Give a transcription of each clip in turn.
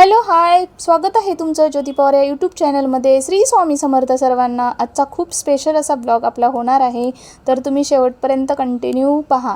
Hello hi. स्वागत आहे तुमचं ज्योती पवार या यूट्यूब चॅनलमध्ये श्री स्वामी समर्थ सर्वांना आजचा खूप स्पेशल असा ब्लॉग आपला होणार आहे. तर तुम्ही शेवटपर्यंत कंटिन्यू पहा.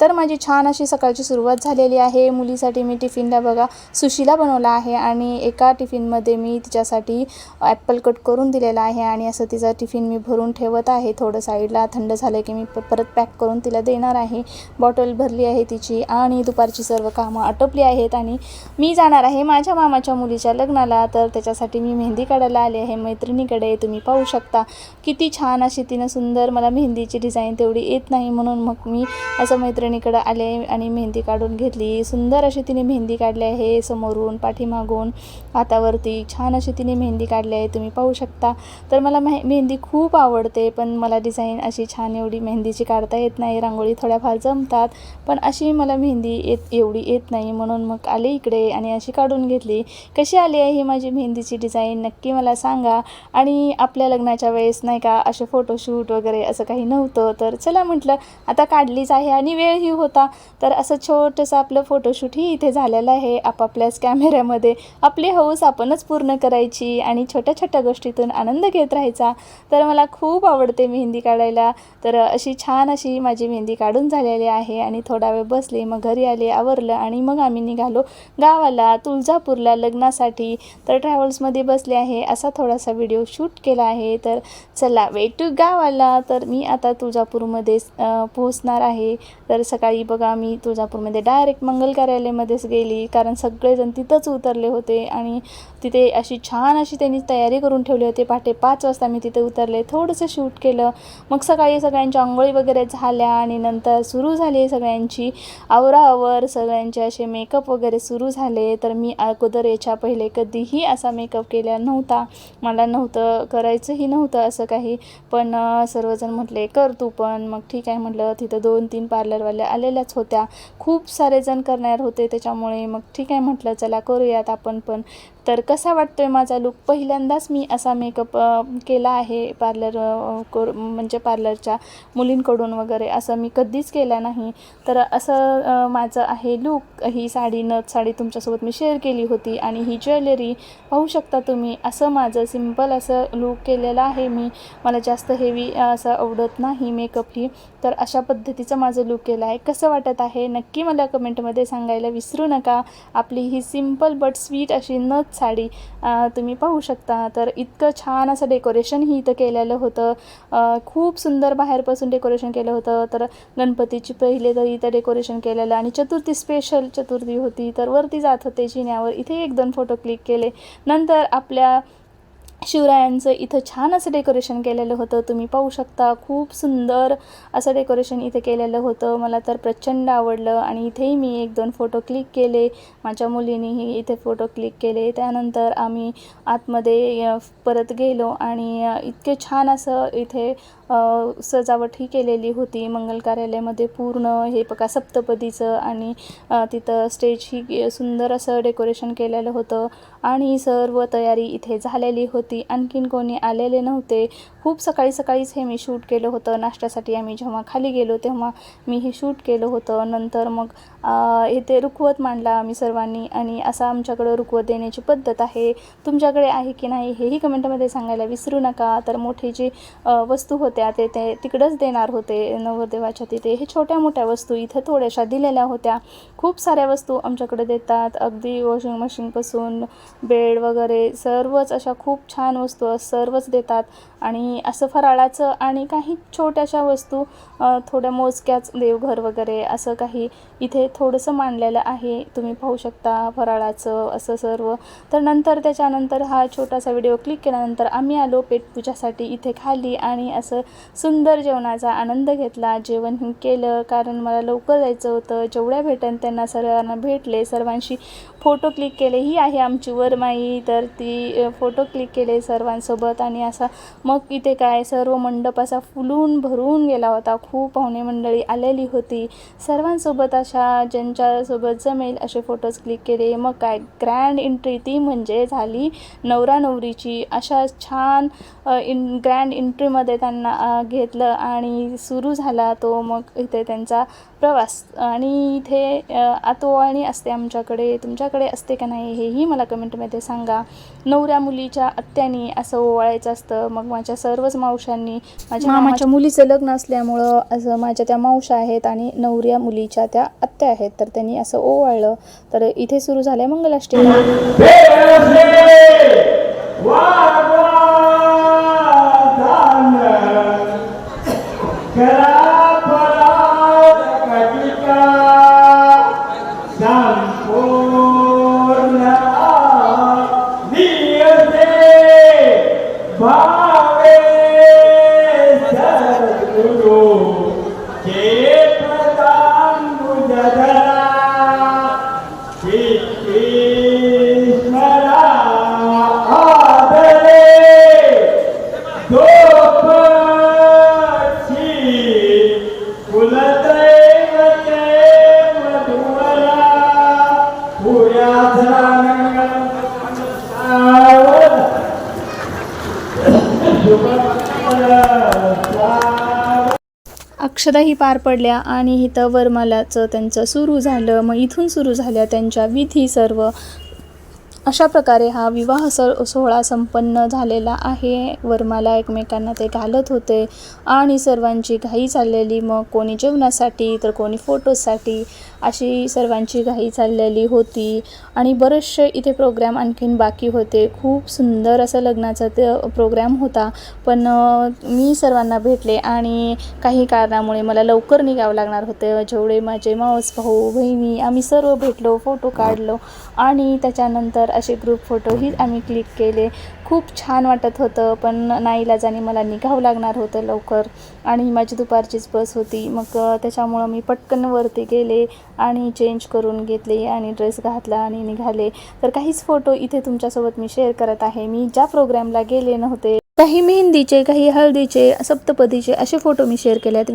तर माझी छान अशी सकाळची सुरुवात झालेली आहे. मुलीसाठी मी टिफिनला बघा सुशीला बनवला आहे आणि एका टिफिनमध्ये मी तिच्यासाठी ॲपल कट करून दिलेला आहे आणि असं तिचा टिफिन मी भरून ठेवत आहे. थोडं साईडला थंड झालं की मी प परत पॅक करून तिला देणार आहे. बॉटल भरली आहे तिची आणि दुपारची सर्व कामं आटोपली आहेत आणि मी जाणार आहे माझ्या मामाच्या मुलीच्या लग्नाला तर त्याच्यासाठी मी मेहंदी काढायला आले आहे. मैत्रिणीकडे तुम्ही पाहू शकता. किती छान अशी तिनं सुंदर मला मेहंदीची डिझाईन तेवढी येत नाही म्हणून मग मी असं मैत्रिणीकडं आले आणि मेहंदी काढून घेतली. सुंदर अशी तिने मेहंदी काढली आहे समोरून पाठीमागून हातावरती. छान अशी तिने मेहंदी काढली आहे तुम्ही पाहू शकता. तर मला मेह मेहंदी खूप आवडते पण मला डिझाईन अशी छान एवढी मेहंदीची काढता येत नाही. रांगोळी थोड्याफार जमतात पण अशी मला मेहंदी येत एवढी येत नाही म्हणून मग आले इकडे आणि अशी काढून घेतली. कशी आली आहे ही माझी मेहंदीची डिझाईन नक्की मला सांगा. आणि आपल्या लग्नाच्या वेळेस नाही का असे फोटोशूट वगैरे असं काही नव्हतं. तर चला म्हटलं आता काढलीच आहे आणि वेळही होता. तर असं छोटंसं आपलं फोटोशूटही इथे झालेलं आहे. आपापल्याच कॅमेऱ्यामध्ये आपली हौस आपणच पूर्ण करायची आणि छोट्या छोट्या गोष्टीतून आनंद घेत राहायचा. तर मला खूप आवडते मेहंदी काढायला. तर अशी छान अशी माझी मेहंदी काढून झालेली आहे आणि थोडा वेळ बसले मग घरी आले आवरलं आणि मग आम्ही निघालो गावाला तुळजापूरला. लग्नासाठी तर ट्रॅव्हल्समध्ये बसले आहे असा थोडासा व्हिडिओ शूट केला आहे. तर चला वे टू गावाला. तर मी आता तुळजापूरमध्ये पोहोचणार आहे. तर सकाळी बघा मी तुळजापूरमध्ये डायरेक्ट मंगल कार्यालयामध्येच गेली. कारण सगळेजण तिथंच उतरले होते आणि तिथे अशी छान अशी त्यांनी तयारी करून ठेवली होती. पहाटे पाच वाजता मी तिथे उतरले थोडंसं शूट केलं. मग सकाळी सगळ्यांच्या आंघोळी वगैरे झाल्या आणि नंतर सुरू झाली सगळ्यांची आवराआवर. सगळ्यांचे असे मेकअप वगैरे सुरू झाले. तर मी अगोदर याच्या पहिले कधीही असा मेकअप केला नव्हता. मला नव्हतं करायचंही नव्हतं असं काही. पण सर्वजण म्हटले कर तू पण. मग ठीक आहे म्हटलं तिथं दोन तीन पार्लरवाल्या आलेल्याच होत्या. खूप सारे जण करणार होते त्याच्यामुळे मग ठीक आहे म्हटलं चला करूयात आपण पण. तर कसा वाटतो आहे माझा लुक पहिल्यांदाच मी असा मेकअप केला आहे पार्लर कर म्हणजे पार्लरच्या मुलींकडून वगैरे. असं मी कधीच केलं नाही. तर असं माझं आहे लुक ही साडी नथ साडी तुमच्यासोबत मी शेअर केली होती आणि ही ज्वेलरी पाहू शकता तुम्ही. असं माझं सिंपल असं लुक केलेलं आहे मी. मला जास्त हेवी असं आवडत नाही मेकअप ही. तर अशा पद्धतीचं माझं लुक केलं आहे. कसं वाटत आहे? नक्की मला कमेंटमध्ये सांगायला विसरू नका. आपली ही सिंपल बट स्वीट अशी नथ साडी तुम्ही पाहू शकता. तर इतकं छान असं डेकोरेशनही इथं केलेलं होतं. खूप सुंदर बाहेरपासून डेकोरेशन केलं होतं. तर गणपतीची पहिले तर इथं डेकोरेशन केलेलं आणि चतुर्थी स्पेशल चतुर्थी होती. तर वरती जात होते जिन्यावर. इथे एक दोन फोटो क्लिक केले. नंतर आपल्या शिवरायांचं इथं छान असं डेकोरेशन केलेलं होतं. तुम्ही पाहू शकता खूप सुंदर असं डेकोरेशन इथे केलेलं होतं. मला तर प्रचंड आवडलं आणि इथेही मी एक दोन फोटो क्लिक केले. माझ्या मुलीनेही इथे फोटो क्लिक केले. त्यानंतर आम्ही आतमध्ये परत गेलो आणि इतके छान असं इथे सजावट ही केलेली होती. मंगल कार्यालयामध्ये पूर्ण हे बघा सप्तपदीचं आणि तिथं स्टेज ही सुंदर असं डेकोरेशन केलेलं होतं. आणि सर्व तयारी इथे झालेली होती. आणखीन कोणी आलेले नव्हते. खूप सकाळी सकाळीच हे मी शूट केलं होतं. नाश्त्यासाठी आम्ही जेव्हा खाली गेलो तेव्हा मी हे शूट केलं होतं. नंतर मग इथे रुखवत मांडला आम्ही सर्वांनी आणि असा आमच्याकडं रुखवत देण्याची पद्धत आहे. तुमच्याकडे आहे की नाही हेही कमेंटमध्ये सांगायला विसरू नका. तर मोठी जी वस्तू होत्या ते ते तिकडंच देणार होते नवरदेवाच्या तिथे. हे छोट्या मोठ्या वस्तू इथं थोड्याशा दिलेल्या होत्या. खूप साऱ्या वस्तू आमच्याकडे देतात. अगदी वॉशिंग मशीनपासून बेड वगैरे सर्वच अशा खूप छान वस्तू सर्वच देतात. आणि असं फराळाचं आणि काही छोट्याशा वस्तू थोड्या मोजक्याच देवघर वगैरे असं काही इथे थोडंसं मांडलेलं आहे. तुम्ही पाहू शकता फराळाचं असं सर्व. तर नंतर त्याच्यानंतर हा छोटासा व्हिडिओ क्लिक केल्यानंतर आम्ही आलो पेटपूजासाठी इथे खाली आणि असं सुंदर जेवणाचा आनंद घेतला. जेवण केलं कारण मला लवकर जायचं होतं. जेवढ्या भेटन त्यांना सर्वांना भेटले. सर्वांशी फोटो क्लिक केले ही आहे आमची वरमाई. तर ती फोटो क्लिक केले सर्वांसोबत आणि असा मग इथे काय सर्व मंडप असा फुलून भरून गेला होता. खूप पाहुणे मंडळी आलेली होती. सर्वांसोबत अशा ज्यांच्यासोबत जमेल असे फोटोज क्लिक केले. मग काय ग्रँड एंट्री ती म्हणजे झाली नवरा नवरीची. अशा छान इन ग्रँड एंट्रीमध्ये त्यांना घेतलं आणि सुरू झाला तो मग इथे त्यांचा प्रवास. आणि इथे आतो आणि असते आमच्याकडे. तुमच्याकडे असते का नाही हेही मला कमेंटमध्ये सांगा. नवऱ्या मुलीच्या आत्यानी असं ओवाळायचं असतं. मग माझ्या सर्वच मावशांनी माझ्या मामाच्या मुलीचं लग्न असल्यामुळं असं माझ्या त्या मावशा आहेत आणि नवऱ्या मुलीच्या त्या आत्या आहेत. तर त्यांनी असं ओवाळलं. तर इथे सुरू झालं मंगलाष्टमी. হবে अक्षदाही पार पडल्या आणि इथं वरमालाचं त्यांचं सुरू झालं. मग इथून सुरू झाल्या त्यांच्या विधी सर्व. अशा प्रकारे हा विवाह स सोहळा संपन्न झालेला आहे. वरमाला एकमेकांना ते घालत होते आणि सर्वांची घाई चाललेली मग कोणी जेवणासाठी तर कोणी फोटोसाठी अशी सर्वांची घाई चाललेली होती आणि बरेचसे इथे प्रोग्राम आणखीन बाकी होते. खूप सुंदर असं लग्नाचा ते प्रोग्राम होता. पण मी सर्वांना भेटले आणि काही कारणामुळे मला लवकर निघावं लागणार होते. जेवढे माझे मावस भाऊ बहिणी आम्ही सर्व भेटलो फोटो काढलो आणि त्याच्यानंतर असे ग्रुप फोटोही आम्ही क्लिक केले. खूप छान वाटत होतं पण नाईलाजाने मला निघावं लागणार होतं लवकर. आणि माझी दुपारचीच बस होती. मग त्याच्यामुळं मी पटकन वरती गेले आणि चेंज करून घेतले आणि ड्रेस घातला आणि निघाले. तर काहीच फोटो इथे तुमच्यासोबत मी शेअर करत आहे. मी ज्या प्रोग्रामला गेले नव्हते काही मेहंदीचे काही हळदीचे सप्तपदीचे असे फोटो मी शेअर केले आहेत